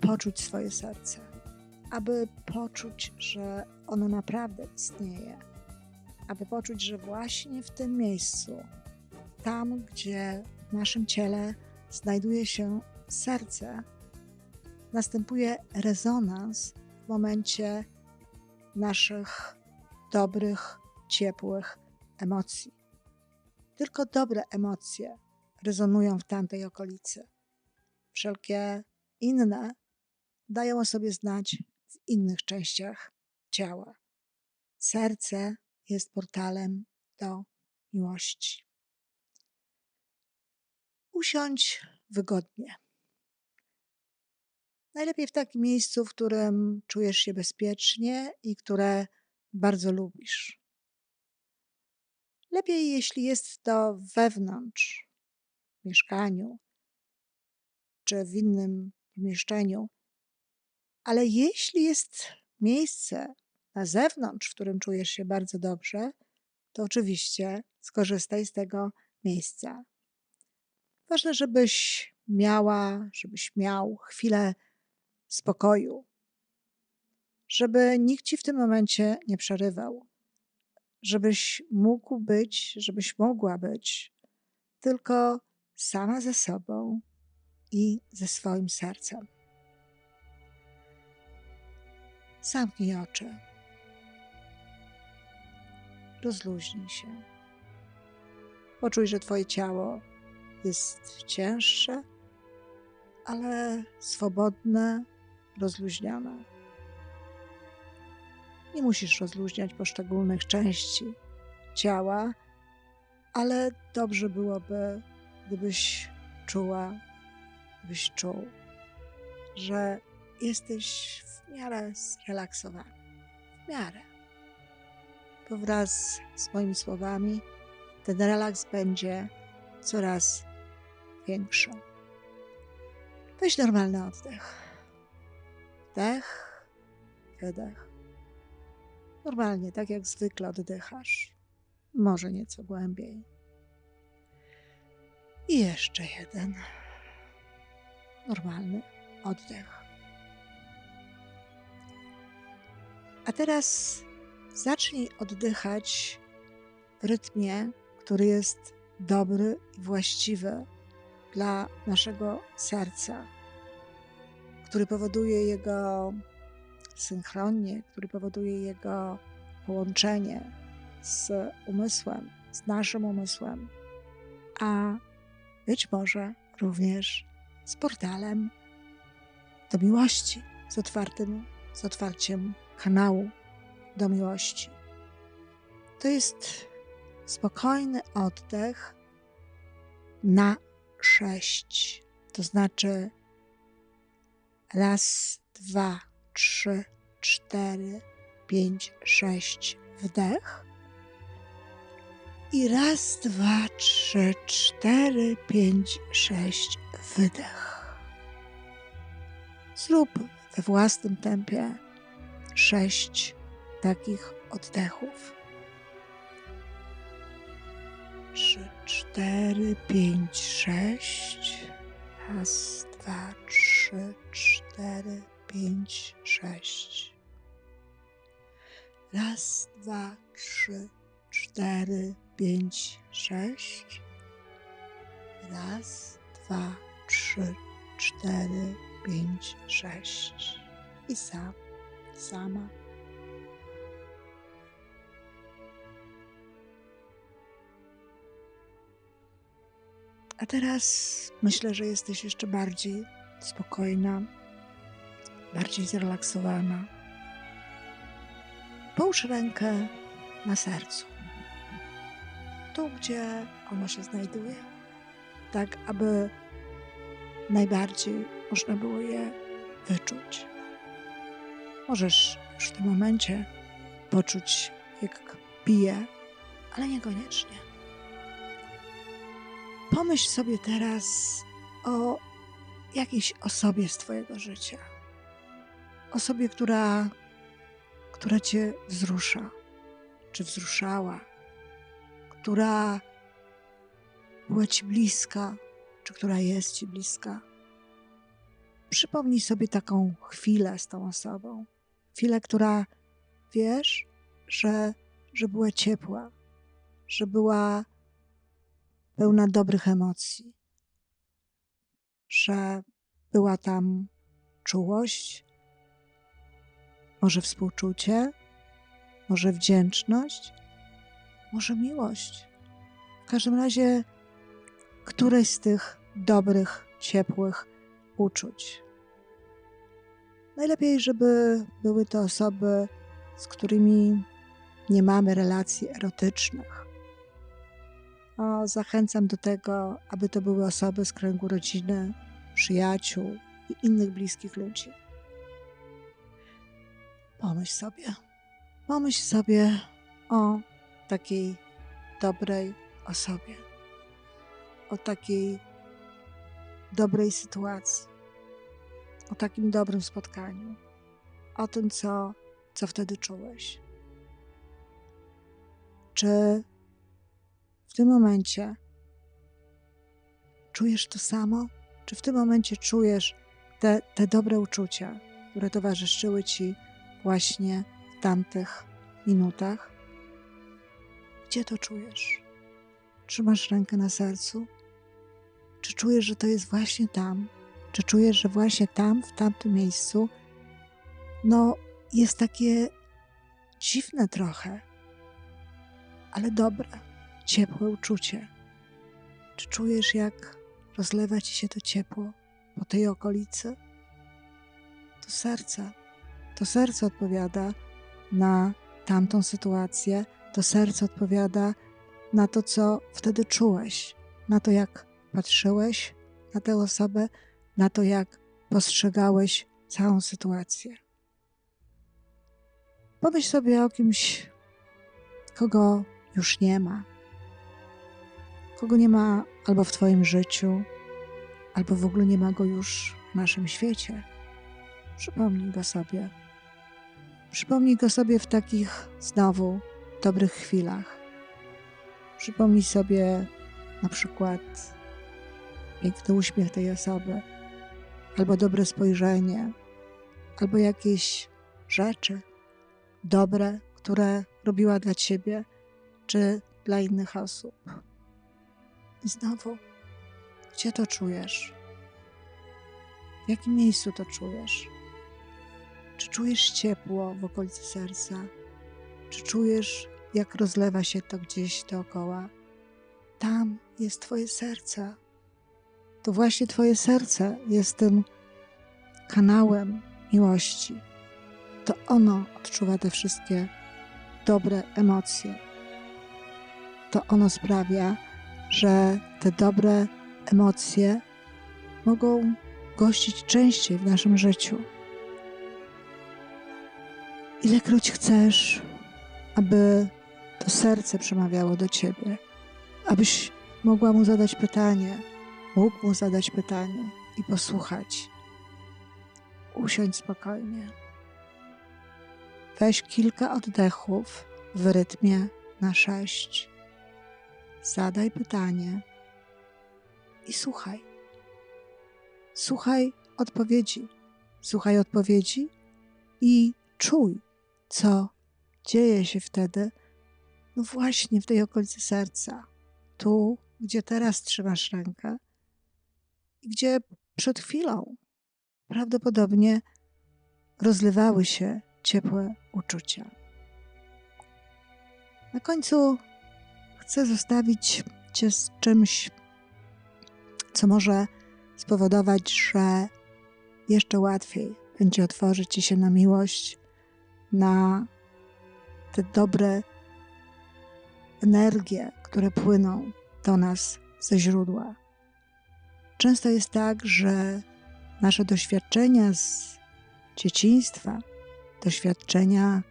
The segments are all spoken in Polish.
poczuć swoje serce, aby poczuć, że ono naprawdę istnieje, aby poczuć, że właśnie w tym miejscu, tam gdzie w naszym ciele znajduje się serce, następuje rezonans w momencie naszych dobrych, ciepłych emocji. Tylko dobre emocje rezonują w tamtej okolicy. Wszelkie inne dają o sobie znać w innych częściach ciała. Serce jest portalem do miłości. Usiądź wygodnie. Najlepiej w takim miejscu, w którym czujesz się bezpiecznie i które bardzo lubisz. Lepiej, jeśli jest to wewnątrz, w mieszkaniu czy w innym pomieszczeniu, ale jeśli jest miejsce na zewnątrz, w którym czujesz się bardzo dobrze, to oczywiście skorzystaj z tego miejsca. Ważne, żebyś miała, żebyś miał chwilę spokoju, żeby nikt ci w tym momencie nie przerywał, żebyś mógł być, żebyś mogła być tylko sama ze sobą i ze swoim sercem. Zamknij oczy. Rozluźnij się. Poczuj, że Twoje ciało jest cięższe, ale swobodne, rozluźnione. Nie musisz rozluźniać poszczególnych części ciała, ale dobrze byłoby, gdybyś czuła, gdybyś czuł, że jesteś w miarę zrelaksowany. W miarę. Bo wraz z moimi słowami ten relaks będzie coraz większy. Weź normalny oddech. Wdech, wydech. Normalnie, tak jak zwykle oddychasz. Może nieco głębiej. I jeszcze jeden. Normalny oddech. A teraz zacznij oddychać w rytmie, który jest dobry i właściwy dla naszego serca, który powoduje jego synchronnie, który powoduje jego połączenie z umysłem, z naszym umysłem, a być może również z portalem do miłości, z otwartym, z otwarciem kanału do miłości. To jest spokojny oddech na sześć. To znaczy raz, dwa, trzy, cztery, pięć, sześć wdech. I raz, dwa, trzy, cztery, pięć, sześć wydech. Zrób we własnym tempie sześć takich oddechów. Trzy, cztery, pięć, sześć. Raz, dwa, trzy, cztery, pięć, sześć. Raz, dwa, trzy, cztery, pięć, sześć. Raz, dwa, trzy, cztery, pięć, sześć. I sam, sama. A teraz myślę, że jesteś jeszcze bardziej spokojna, bardziej zrelaksowana. Połóż rękę na sercu, tu gdzie ono się znajduje, tak aby najbardziej można było je wyczuć. Możesz już w tym momencie poczuć, jak bije, ale niekoniecznie. Pomyśl sobie teraz o jakiejś osobie z Twojego życia. Osobie, która, która Cię wzrusza, czy wzruszała, która była Ci bliska, czy która jest Ci bliska. przypomnij sobie taką chwilę z tą osobą. Chwilę, która wiesz, że, że była ciepła, że była pełna dobrych emocji, że była tam czułość, może współczucie, może wdzięczność, może miłość. W każdym razie któreś z tych dobrych, ciepłych uczuć. Najlepiej, żeby były to osoby, z którymi nie mamy relacji erotycznych. O, zachęcam do tego, aby to były osoby z kręgu rodziny, przyjaciół i innych bliskich ludzi. Pomyśl sobie, pomyśl sobie o takiej dobrej osobie, o takiej dobrej sytuacji, o takim dobrym spotkaniu, o tym, co, co wtedy czułeś. Czy w tym momencie czujesz to samo? Czy w tym momencie czujesz te, te dobre uczucia, które towarzyszyły ci właśnie w tamtych minutach? Gdzie to czujesz? Trzymasz rękę na sercu? Czy czujesz, że to jest właśnie tam? Czy czujesz, że właśnie tam, w tamtym miejscu, no jest takie dziwne trochę, ale dobre, ciepłe uczucie? Czy czujesz, jak rozlewa ci się to ciepło po tej okolicy? To serce, to serce odpowiada na tamtą sytuację, to serce odpowiada na to, co wtedy czułeś, na to, jak patrzyłeś na tę osobę, na to, jak postrzegałeś całą sytuację. Pomyśl sobie o kimś, kogo już nie ma, kogo nie ma albo w Twoim życiu, albo w ogóle nie ma go już w naszym świecie. Przypomnij go sobie. Przypomnij go sobie w takich znowu dobrych chwilach. Przypomnij sobie na przykład piękny uśmiech tej osoby, albo dobre spojrzenie, albo jakieś rzeczy dobre, które robiła dla ciebie czy dla innych osób. I znowu, gdzie to czujesz? W jakim miejscu to czujesz? Czy czujesz ciepło w okolicy serca? Czy czujesz, jak rozlewa się to gdzieś dookoła? Tam jest Twoje serce. To właśnie Twoje serce jest tym kanałem miłości. To ono odczuwa te wszystkie dobre emocje. To ono sprawia, że te dobre emocje mogą gościć częściej w naszym życiu. Ilekroć chcesz, aby to serce przemawiało do ciebie, abyś mogła mu zadać pytanie, mógł mu zadać pytanie i posłuchać. Usiądź spokojnie. Weź kilka oddechów w rytmie na sześć. Zadaj pytanie i słuchaj. Słuchaj odpowiedzi. Słuchaj odpowiedzi i czuj, co dzieje się wtedy, no właśnie w tej okolicy serca, tu, gdzie teraz trzymasz rękę gdzie przed chwilą prawdopodobnie rozlewały się ciepłe uczucia. Na końcu chcę zostawić Cię z czymś, co może spowodować, że jeszcze łatwiej będzie otworzyć Ci się na miłość, na te dobre energie, które płyną do nas ze źródła. Często jest tak, że nasze doświadczenia z dzieciństwa, doświadczenia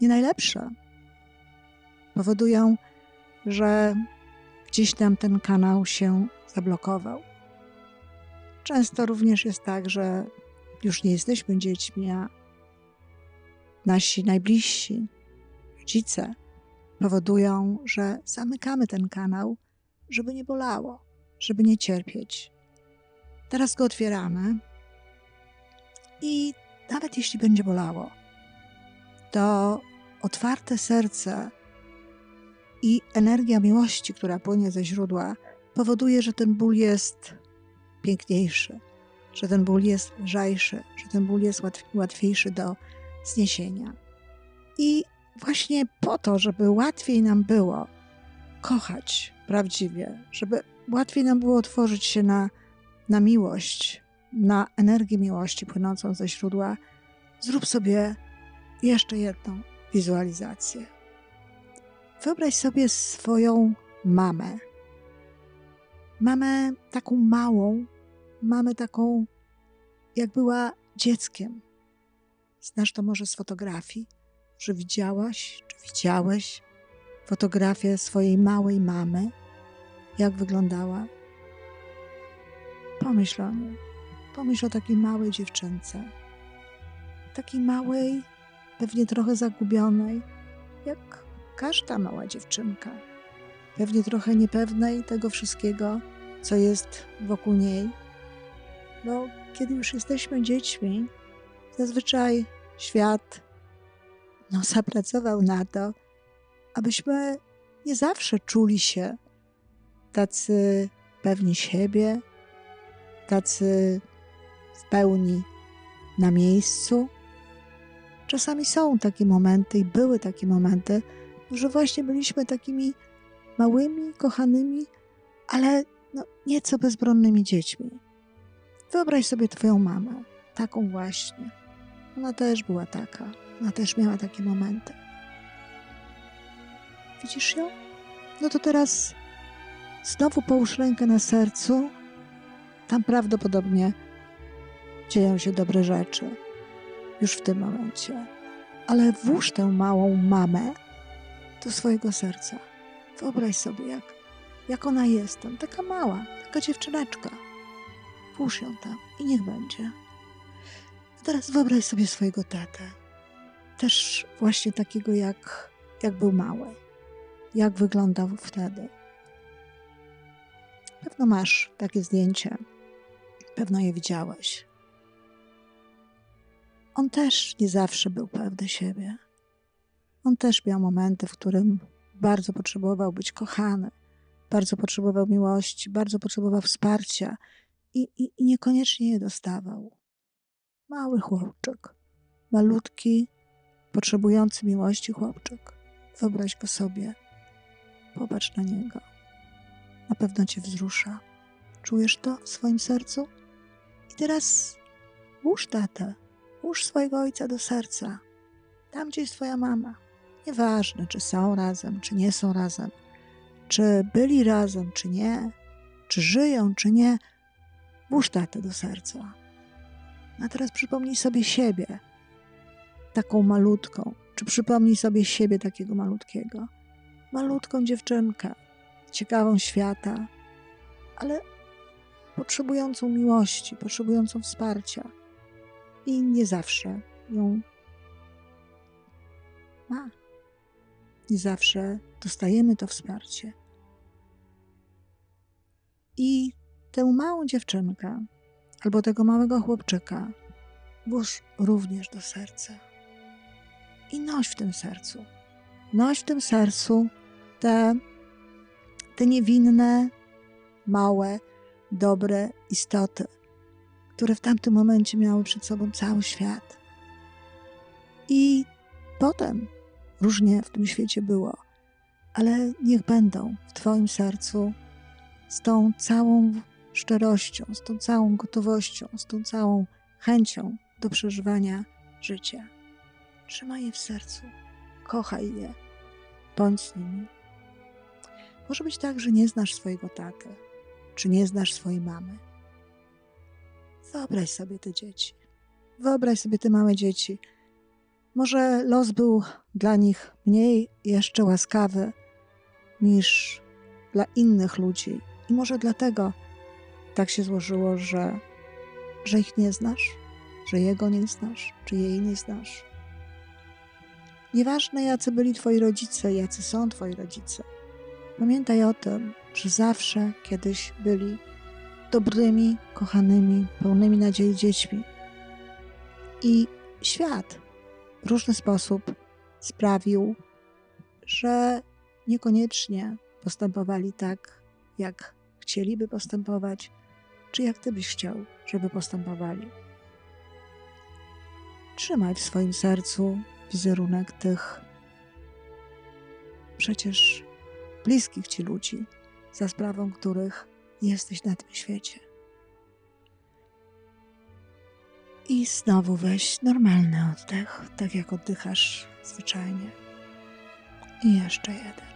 nie najlepsze, powodują, że gdzieś tam ten kanał się zablokował. Często również jest tak, że już nie jesteśmy dziećmi, a nasi najbliżsi, rodzice powodują, że zamykamy ten kanał, żeby nie bolało, żeby nie cierpieć. Teraz go otwieramy i nawet jeśli będzie bolało, to otwarte serce i energia miłości, która płynie ze źródła, powoduje, że ten ból jest piękniejszy, że ten ból jest lżejszy, że ten ból jest łatwiejszy do zniesienia. I właśnie po to, żeby łatwiej nam było kochać prawdziwie, żeby łatwiej nam było otworzyć się na, na miłość, na energię miłości płynącą ze źródła, zrób sobie jeszcze jedną wizualizację. Wyobraź sobie swoją mamę. Mamę taką małą, mamę taką, jak była dzieckiem. Znasz to może z fotografii, że widziałaś, czy widziałeś fotografię swojej małej mamy, jak wyglądała. Pomyśl o niej. Pomyśl o takiej małej dziewczynce. Takiej małej, pewnie trochę zagubionej, jak każda mała dziewczynka. Pewnie trochę niepewnej tego wszystkiego, co jest wokół niej. Bo kiedy już jesteśmy dziećmi, zazwyczaj świat no, zapracował na to, abyśmy nie zawsze czuli się tacy pewni siebie, tacy w pełni na miejscu. Czasami są takie momenty i były takie momenty, że właśnie byliśmy takimi małymi, kochanymi, ale no, nieco bezbronnymi dziećmi. Wyobraź sobie Twoją mamę, taką właśnie. Ona też była taka, ona też miała takie momenty. Widzisz ją? No to teraz znowu połóż rękę na sercu. Tam prawdopodobnie dzieją się dobre rzeczy. Już w tym momencie. Ale włóż tę małą mamę do swojego serca. Wyobraź sobie, jak, jak ona jest tam. Taka mała, taka dziewczyneczka. Włóż ją tam i niech będzie. A teraz wyobraź sobie swojego tatę. Też właśnie takiego, jak, jak był mały jak wyglądał wtedy. Pewno masz takie zdjęcie, pewno je widziałeś. On też nie zawsze był pewny siebie. On też miał momenty, w którym bardzo potrzebował być kochany, bardzo potrzebował miłości, bardzo potrzebował wsparcia i, i, i niekoniecznie je dostawał. Mały chłopczyk, malutki, potrzebujący miłości chłopczyk. Wyobraź go sobie Popatrz na niego. Na pewno cię wzrusza. Czujesz to w swoim sercu? I teraz łóż tatę, łóż swojego ojca do serca. Tam, gdzie jest twoja mama. Nieważne, czy są razem, czy nie są razem, czy byli razem, czy nie, czy żyją, czy nie. Łóż tatę do serca. A teraz przypomnij sobie siebie, taką malutką, czy przypomnij sobie siebie takiego malutkiego malutką dziewczynkę, ciekawą świata, ale potrzebującą miłości, potrzebującą wsparcia. I nie zawsze ją ma. Nie zawsze dostajemy to wsparcie. I tę małą dziewczynkę albo tego małego chłopczyka włóż również do serca. I noś w tym sercu. Noś w tym sercu te, te niewinne, małe, dobre istoty, które w tamtym momencie miały przed sobą cały świat. I potem różnie w tym świecie było, ale niech będą w Twoim sercu z tą całą szczerością, z tą całą gotowością, z tą całą chęcią do przeżywania życia. Trzymaj je w sercu, kochaj je, bądź z nimi. Może być tak, że nie znasz swojego taty, czy nie znasz swojej mamy. Wyobraź sobie te dzieci. Wyobraź sobie te małe dzieci. Może los był dla nich mniej jeszcze łaskawy niż dla innych ludzi. I może dlatego tak się złożyło, że, że ich nie znasz, że jego nie znasz, czy jej nie znasz. Nieważne, jacy byli twoi rodzice, jacy są twoi rodzice. Pamiętaj o tym, że zawsze kiedyś byli dobrymi, kochanymi, pełnymi nadziei dziećmi. I świat w różny sposób sprawił, że niekoniecznie postępowali tak, jak chcieliby postępować, czy jak ty byś chciał, żeby postępowali. Trzymaj w swoim sercu wizerunek tych przecież bliskich ci ludzi, za sprawą których jesteś na tym świecie. I znowu weź normalny oddech, tak jak oddychasz zwyczajnie. I jeszcze jeden.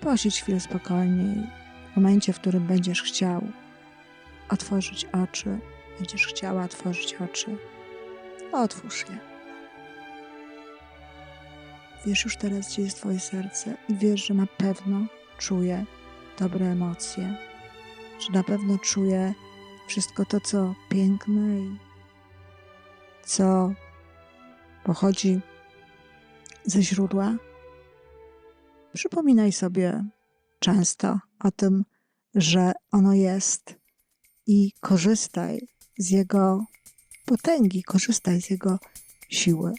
Posiedź chwilę spokojniej. W momencie, w którym będziesz chciał otworzyć oczy, będziesz chciała otworzyć oczy, otwórz je. Wiesz już teraz, gdzie jest Twoje serce i wiesz, że na pewno czuje dobre emocje, że na pewno czuje wszystko to, co piękne i co pochodzi ze źródła. Przypominaj sobie często o tym, że ono jest i korzystaj z jego potęgi, korzystaj z jego siły.